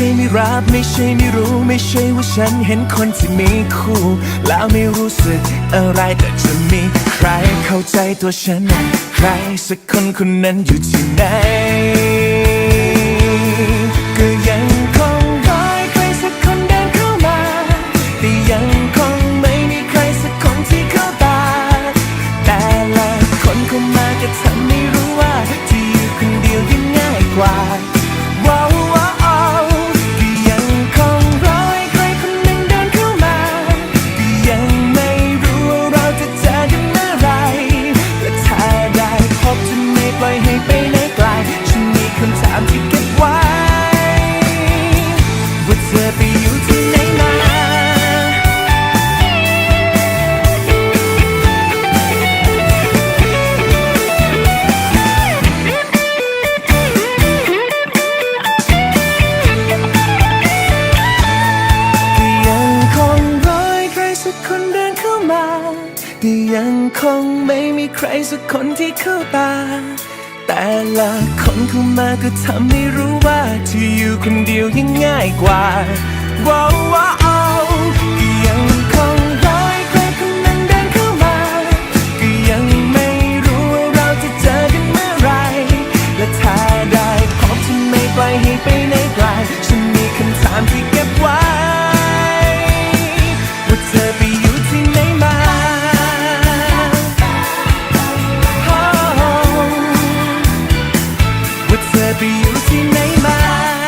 ช่ไม่รับ ไม่ใช่ไม่รู้ ไม่ใช่ว่าฉันเห็นคนที่มีคู่ แล้วไม่รู้สึกอะไรแต่จะมีใครเข้าใจตัวฉัน ใครสักคนคนนั้นอยู่ที่ไหนก็ยังคงรอให้ใครสักคนเดินเข้ามาแต่ยังคงไม่มีใครสักคนที่เข้าตา แต่ละคนเข้ามาก็ทำ ใครสักคนที่เข้าตา แต่ละคนเข้ามาก็ทำให้รู้ว่าที่อยู่คนเดียวยังง่ายกว่าว้าวว้าวก็ยังคงรอให้ใครคนนั้นเดินเข้ามา ก็ยังไม่รู้ว่าเราจะเจอกันเมื่อไหรและถ้าได้พบจะไม่ปล่อยให้ไปไหนไกลฉันมีคำถามที่เก็บไว้ ไปอยู่ที่ไหนมา